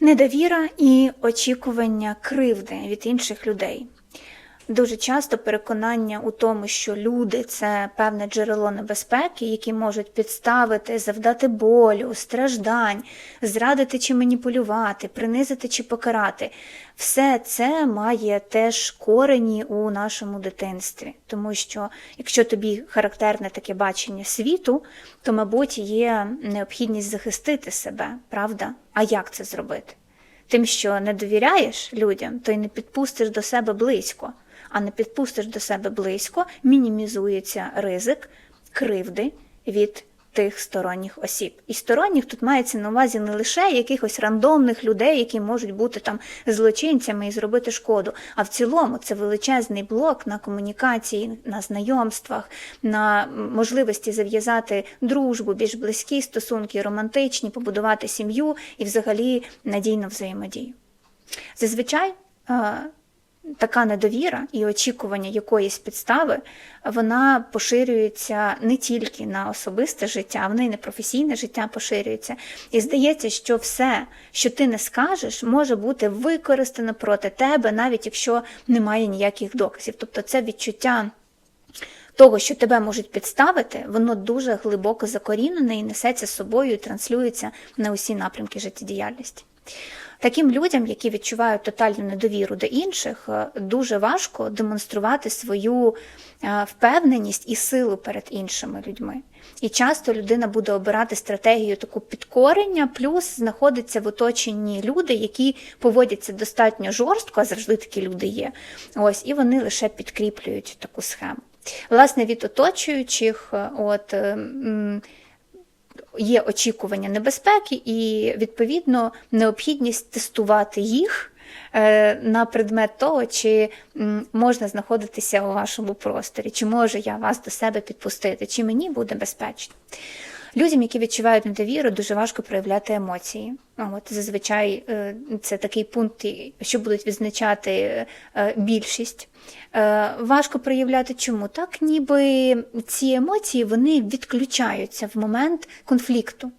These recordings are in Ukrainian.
Недовіра і очікування кривди від інших людей. Дуже часто переконання у тому, що люди це певне джерело небезпеки, які можуть підставити, завдати болю, страждань, зрадити чи маніпулювати, принизити чи покарати. Все це має теж корені у нашому дитинстві, тому що якщо тобі характерне таке бачення світу, то, мабуть, є необхідність захистити себе, правда? А як це зробити? Тим, що не довіряєш людям, то й не підпустиш до себе близько, а не підпустиш до себе близько, мінімізується ризик кривди від тих сторонніх осіб. І сторонніх тут мається на увазі не лише якихось рандомних людей, які можуть бути там злочинцями і зробити шкоду, а в цілому це величезний блок на комунікації, на знайомствах, на можливості зав'язати дружбу, більш близькі стосунки, романтичні, побудувати сім'ю і взагалі надійну взаємодію. Зазвичай е, така недовіра і очікування якоїсь підстави, вона поширюється не тільки на особисте життя, вона і на професійне життя поширюється. І здається, що все, що ти не скажеш, може бути використано проти тебе, навіть якщо немає ніяких доказів. Тобто це відчуття. Того, що тебе можуть підставити, воно дуже глибоко закорінене і несеться з собою і транслюється на усі напрямки життєдіяльності. Таким людям, які відчувають тотальну недовіру до інших, е, дуже важко демонструвати свою е, впевненість і силу перед іншими людьми. І часто людина буде обирати стратегію таку підкорення, плюс знаходиться в оточенні люди, які поводяться достатньо жорстко, а завжди такі люди є. Ось, і вони лише підкріплюють таку схему. Власне, від оточуючих, е, от. Є очікування небезпеки і, відповідно, необхідність тестувати їх е, на предмет того, чи можна знаходитися у вашому просторі, чи можу я вас до себе підпустити, чи мені буде безпечно. Людям, які відчувають недовіру, дуже важко проявляти емоції. От зазвичай е, це такий пункт, що будуть відзначати е, більшість. Е, Важко проявляти чому? Так, ніби ці емоції вони відключаються в момент конфлікту.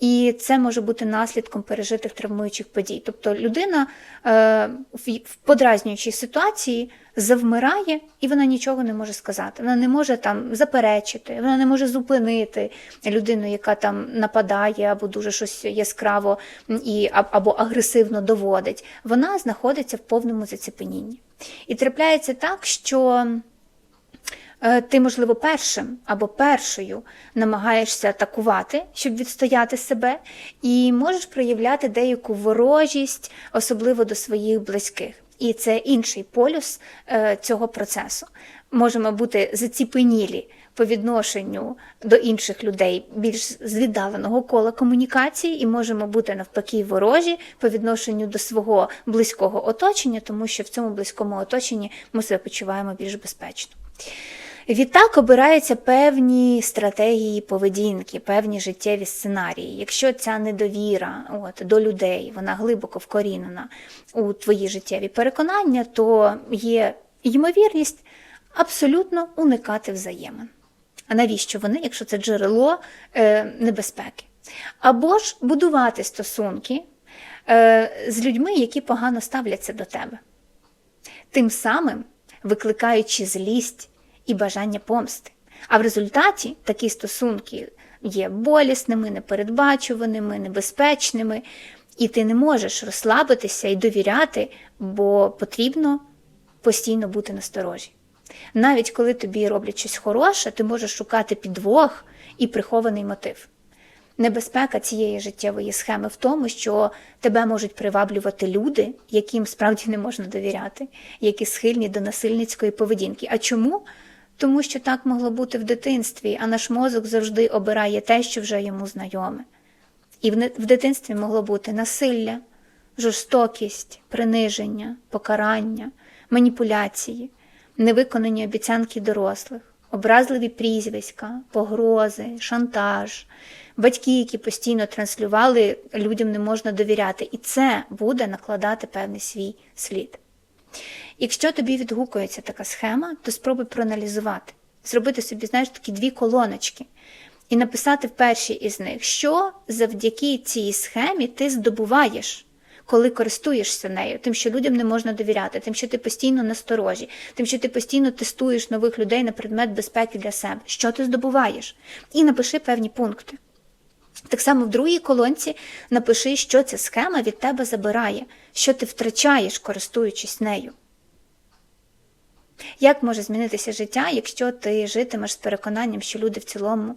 І це може бути наслідком пережитих травмуючих подій. Тобто людина е, в, подразнюючій ситуації завмирає і вона нічого не може сказати. Вона не може там заперечити, вона не може зупинити людину, яка там нападає або дуже щось яскраво і, або агресивно доводить. Вона знаходиться в повному зацепенінні. І трапляється так, що. Е, ти, можливо, першим або першою намагаєшся атакувати, щоб відстояти себе, і можеш проявляти деяку ворожість, особливо до своїх близьких. І це інший полюс е, цього процесу. Можемо бути заціпенілі по відношенню до інших людей більш з віддаленого кола комунікації, і можемо бути навпаки ворожі по відношенню до свого близького оточення, тому що в цьому близькому оточенні ми себе почуваємо більш безпечно. Відтак обираються певні стратегії поведінки, певні життєві сценарії. Якщо ця недовіра от, до людей, вона глибоко вкорінена у твої життєві переконання, то є ймовірність абсолютно уникати взаємин. А навіщо вони, якщо це джерело е, небезпеки? Або ж будувати стосунки е, з людьми, які погано ставляться до тебе, тим самим викликаючи злість і бажання помсти. А в результаті такі стосунки є болісними, непередбачуваними, небезпечними, і ти не можеш розслабитися і довіряти, бо потрібно постійно бути насторожі. Навіть коли тобі роблять щось хороше, ти можеш шукати підвох і прихований мотив. Небезпека цієї життєвої схеми в тому, що тебе можуть приваблювати люди, яким справді не можна довіряти, які схильні до насильницької поведінки. А чому? Тому що так могло бути в дитинстві, а наш мозок завжди обирає те, що вже йому знайоме. І в дитинстві могло бути насилля, жорстокість, приниження, покарання, маніпуляції, невиконані обіцянки дорослих, образливі прізвиська, погрози, шантаж, батьки, які постійно транслювали, людям не можна довіряти. І це буде накладати певний свій слід. Якщо тобі відгукується така схема, то спробуй проаналізувати, зробити собі, знаєш, такі дві колоночки і написати в першій із них, що завдяки цій схемі ти здобуваєш, коли користуєшся нею, тим, що людям не можна довіряти, тим, що ти постійно насторожі, тим, що ти постійно тестуєш нових людей на предмет безпеки для себе. Що ти здобуваєш? І напиши певні пункти. Так само в другій колонці напиши, що ця схема від тебе забирає, що ти втрачаєш, користуючись нею. Як може змінитися життя, якщо ти житимеш з переконанням, що люди в цілому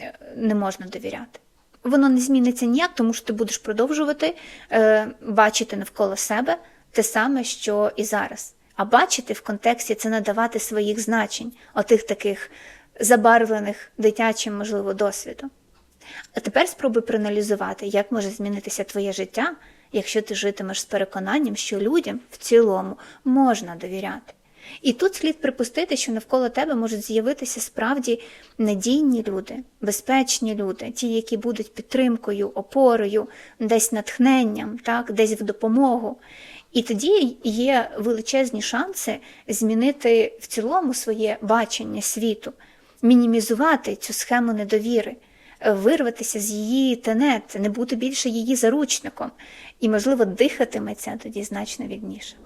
е, не можна довіряти? Воно не зміниться ніяк, тому що ти будеш продовжувати е, бачити навколо себе те саме, що і зараз. А бачити в контексті це надавати своїх значень, отих таких забарвлених дитячим, можливо, досвідом. А тепер спробуй проаналізувати, як може змінитися твоє життя, якщо ти житимеш з переконанням, що людям в цілому можна довіряти. І тут слід припустити, що навколо тебе можуть з'явитися справді надійні люди, безпечні люди, ті, які будуть підтримкою, опорою, десь натхненням, так, десь в допомогу. І тоді є величезні шанси змінити в цілому своє бачення світу, мінімізувати цю схему недовіри, вирватися з її тенет, не бути більше її заручником, і, можливо, дихатиметься тоді значно вільніше.